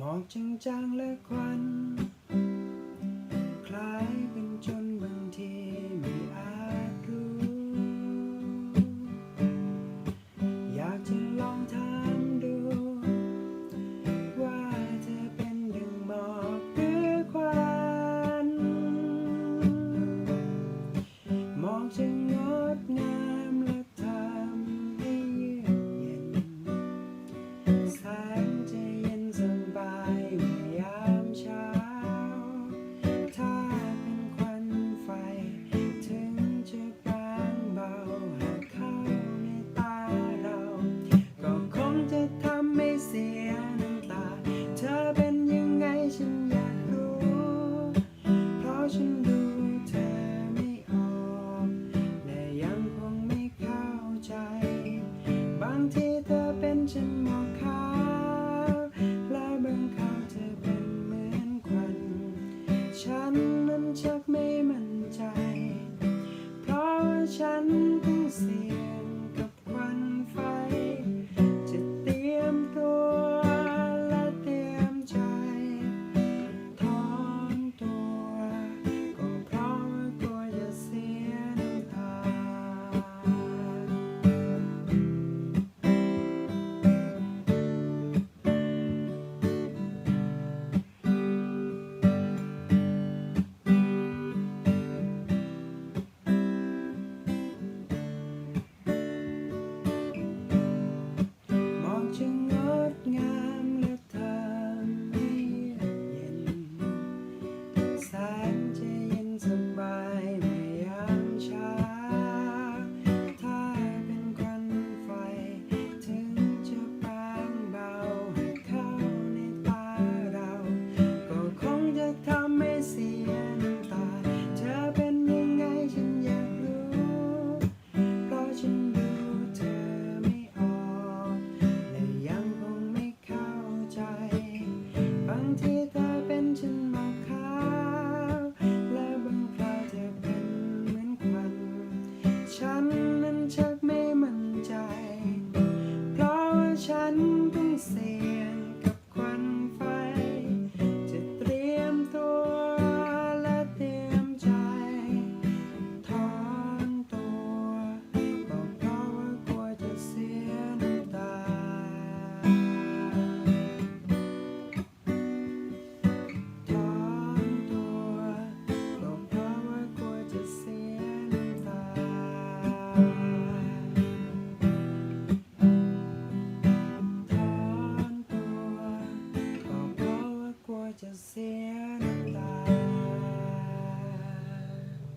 มองจางๆและควัน และบางคราวเธอเป็นเหมือนควัน ฉันนั้นชักไม่มั่นใจ เพราะว่าฉันเพิ่งเสีย